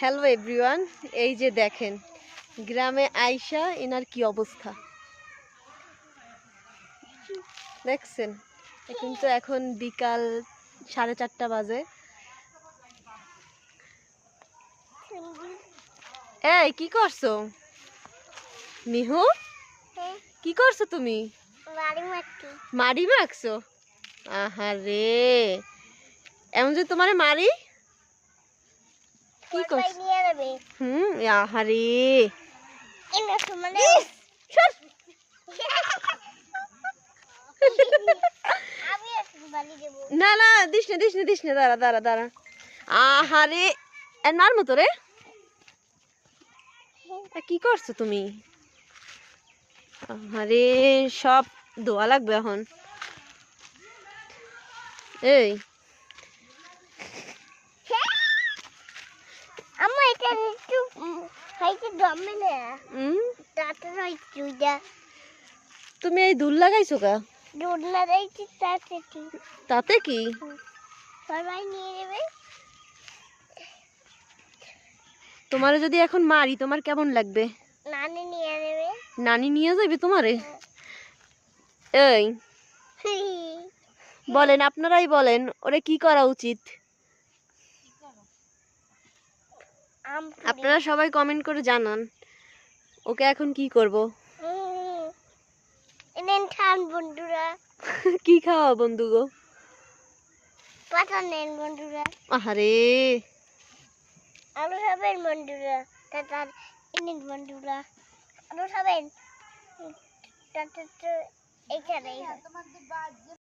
Hello everyone এই যে দেখেন গ্রামে আইসা এনার কি অবস্থা? দেখছেন? কিন্তু এখন বিকাল সাড়ে চারটা বাজে। এই কি করছ? মিহু? কি করছ তুমি? মারি মাখছো? আহারে! এমন যে তোমারে মারি? কি করছ? হুম আহারে। মানে না না দিস না দিস না দিস না দাঁড়া দাঁড়া দাঁড়া। আহারে মার মতো রে। কি করছ তুমি? আহারে সব দোয়া লাগবে এখন। এই তুমি এই দুল লাগাইছো কা না দিয়েছি তাতে কি? তাতে কি? সবাই নিয়ে নেবে। তোমারে যদি এখন মারি তোমার কেমন লাগবে? নানি নিয়ে নেবে। নানি নিয়ে যাবে তোমারে? এই। বলেন আপনারাই বলেন ওরে কি করা উচিত? আপনারা সবাই কমেন্ট করে জানান ওকে এখন কি করব? খান বন্ধুরা। কি খাওয়া বন্ধু গো? পাতা নেন বন্ধুরা। আহারে। আলু খাবেন বন্ধুরা। তাতার এনেন বন্ধুরা। আলু খাবেন এখানেই